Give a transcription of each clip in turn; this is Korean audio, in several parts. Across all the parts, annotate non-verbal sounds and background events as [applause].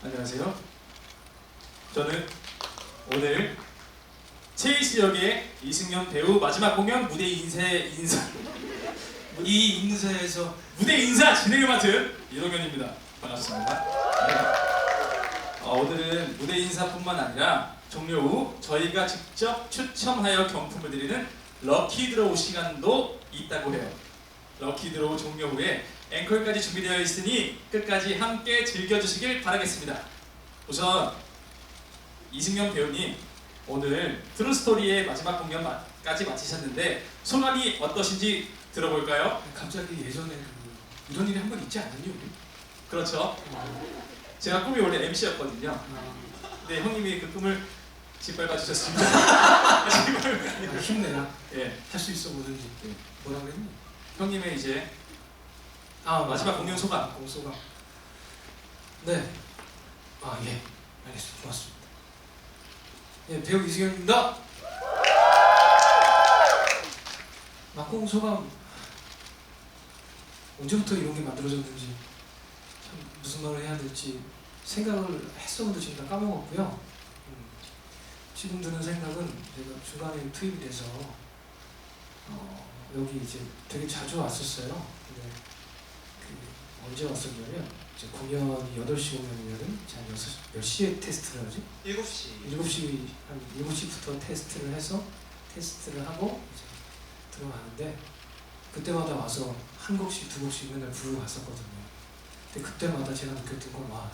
안녕하세요. 저는 오늘 체이스 역의 이승연 배우 마지막 공연 무대 인쇄 인사 이 인사에서 무대 인사 진행을 맡은 이동현입니다. 반갑습니다. 네. 어, 오늘은 무대 인사뿐만 아니라 종료 후 저희가 직접 추첨하여 경품을 드리는 럭키 드로우 시간도 있다고 해요. 럭키 드로우 종료 후에 앵콜까지 준비되어 있으니 끝까지 함께 즐겨주시길 바라겠습니다. 우선 이승연 배우님 오늘 트루스토리의 마지막 공연까지 마치셨는데 소감이 어떠신지 들어볼까요? 갑자기 예전에 그 이런 일이 한 번 있지 않았니 우리? 그렇죠. 제가 꿈이 원래 MC였거든요. 아, 네, 형님이 그 꿈을 짓밟아 주셨습니다. 힘내라 예, 할 수 있어 뭐든지 예. 뭐라 그랬니? 형님의 이제 아 마지막 공연 소감. 공소가 네. 아 예. 알겠습니다. 고맙습니다. 예 배우 이승현입니다. 막공 소감 언제부터 이런 게 만들어졌는지 참 무슨 말을 해야 될지 생각을 했었는데 지금 다 까먹었고요. 음, 지금 드는 생각은 제가 중간에 투입이 돼서 어, 여기 이제 되게 자주 왔었어요. 근데 그 언제 왔었냐면 이제 공연이 8시 공연이면은 이제 한 6시, 몇 시에 테스트를 하지? 7시 7시 한 7시부터 테스트를 해서 테스트를 하고 이제 들어가는데 그때마다 와서 한 곡씩 두 곡씩 맨날 부르고 갔었거든요. 근데 그때마다 제가 느꼈던 건 와,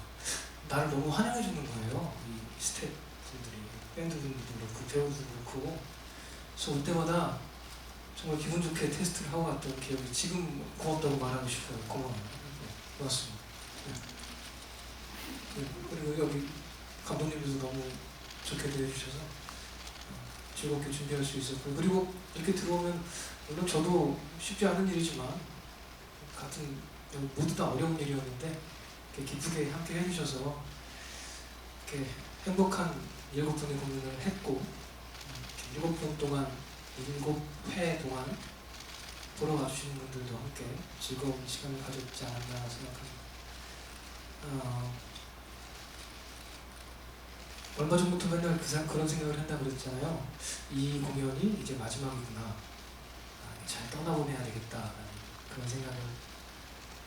나를 너무 환영해 주는 거예요. 이 스태프분들이 밴드분들도 그렇고 배우들도 그렇고 그래서 올 때마다 정말 기분 좋게 테스트를 하고 갔던 기억이 지금 고맙다고 말하고 싶어요. 고마워요. 네, 고맙습니다. 네. 네, 그리고 여기 감독님들도 너무 좋게 대해주셔서 어, 즐겁게 준비할 수 있었고 그리고 이렇게 들어오면 물론 저도 쉽지 않은 일이지만 같은 모두 다 어려운 일이었는데 이렇게 기쁘게 함께 해주셔서 이렇게 행복한 일곱 분의 공연을 했고 일곱 분 동안 일곱 회 동안 보러 와주시는 분들도 함께 즐거운 시간을 가졌지 않았나 생각합니다. 어, 얼마 전부터 맨날 그, 사- 그런 생각을 한다 그랬잖아요. 이 공연이 이제 마지막이구나. 아, 잘 떠나보내야 되겠다라는 그런 생각을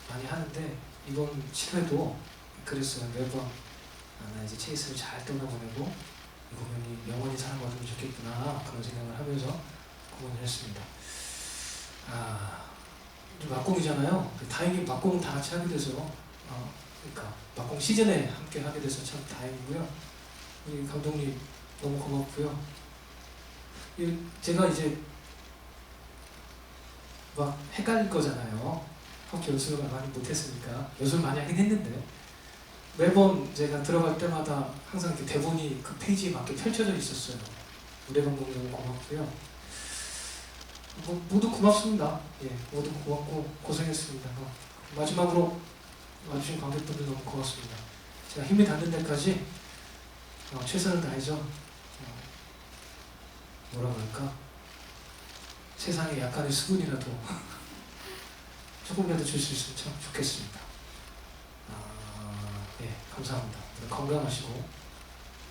많이 하는데 이번 7회도 그랬어요. 매번 아, 나 이제 체이스를 잘 떠나보내고 이 공연이 영원히 사랑받으면 좋겠구나 그런 생각을 하면서 공연을 했습니다. 아, 막공이잖아요. 다행히 막공은 다 같이 하게 돼서 어, 그러니까 막공 시즌에 함께 하게 돼서 참 다행이고요. 우리 감독님 너무 고맙고요. 이- 제가 이제 막 헷갈릴 거잖아요. 학교 연습을 많이 못했으니까 연습을 많이 하긴 했는데 매번 제가 들어갈 때마다 항상 이렇게 대본이 그 페이지에 맞게 펼쳐져 있었어요. 감독 너무 고맙고요. 뭐, 모두 고맙습니다. 예, 모두 고맙고 고생했습니다. 어, 마지막으로 와주신 관객분들 너무 고맙습니다. 제가 힘이 닿는 데까지 어, 최선을 다해서 어, 뭐라 그럴까 세상에 약간의 수분이라도 [laughs] 조금이라도 줄 수 있으면 참 좋겠습니다. 아, 예, 감사합니다. 건강하시고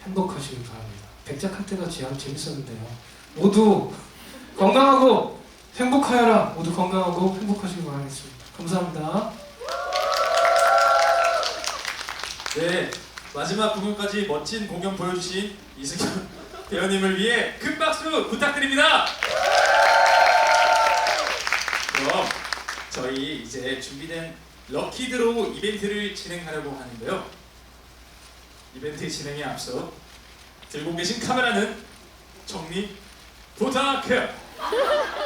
행복하시길 바랍니다. 백작할 때가 제일 재밌었는데요. 모두 건강하고 행복하여라. 모두 건강하고 행복하시길 바라겠습니다. 감사합니다. 네, 마지막 공연까지 멋진 공연 보여주신 이승현 [laughs] 배우님을 위해 큰 박수 부탁드립니다. 그럼 저희 이제 준비된 럭키 드로우 이벤트를 진행하려고 하는데요. 이벤트 진행에 앞서 들고 계신 카메라는 정리 부탁해요.